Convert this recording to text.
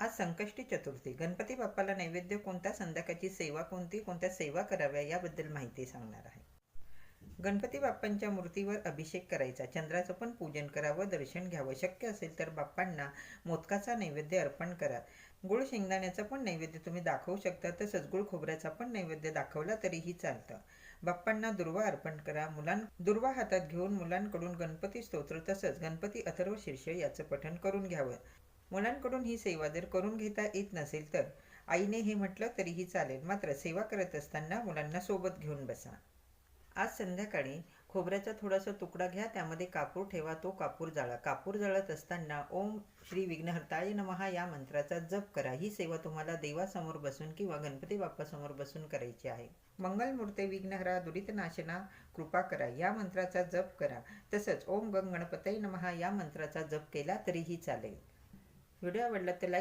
आज संकष्टी चतुर्थी. गणपती बाप्पाला नैवेद्य कोणत्या संध्याकाळची सेवा कोणती कोणत्या सेवा कराव्या याबद्दल माहिती सांगणार आहे. गणपती बाप्पांच्या मूर्तीवर अभिषेक करायचा. चंद्राचं पण पूजन करावं दर्शन घ्यावं. शक्य असेल तर बाप्पांना मोदकाचा नैवेद्य अर्पण करा. गुळ शेंगदाण्याचा पण नैवेद्य तुम्ही दाखवू शकता. तसंच गुळ खोबऱ्याचा पण नैवेद्य दाखवला तरीही चालतं. बाप्पांना दुर्वा अर्पण करा. मुलां दुर्वा हातात घेऊन मुलांकडून गणपती स्तोत्र तसंच गणपती अथर्व शीर्ष याचं पठण करून घ्यावं. मुलांकडून ही सेवा जर करून घेता येत नसेल तर आईने हे म्हटलं तरीही चालेल. मात्र सेवा करत असताना मुलांना सोबत घेऊन बसा. आज संध्याकाळी खोबऱ्याचा थोडासा तुकडा घ्या त्यामध्ये कापूर ठेवा तो कापूर जाळा. कापूर जाळत असताना ओम श्री विघ्नहर्ताय नमहा या मंत्राचा जप करा. ही सेवा तुम्हाला देवासमोर बसून किंवा गणपती बाप्पासमोर बसून करायची आहे. मंगलमूर्ते विघ्नहरा दुरितनाशना कृपा करा. या मंत्राचा जप करा. तसंच ओम गंग गणपतय नमहा या मंत्राचा जप केला तरीही चालेल. வீடியோ வெள்ளத்தில்.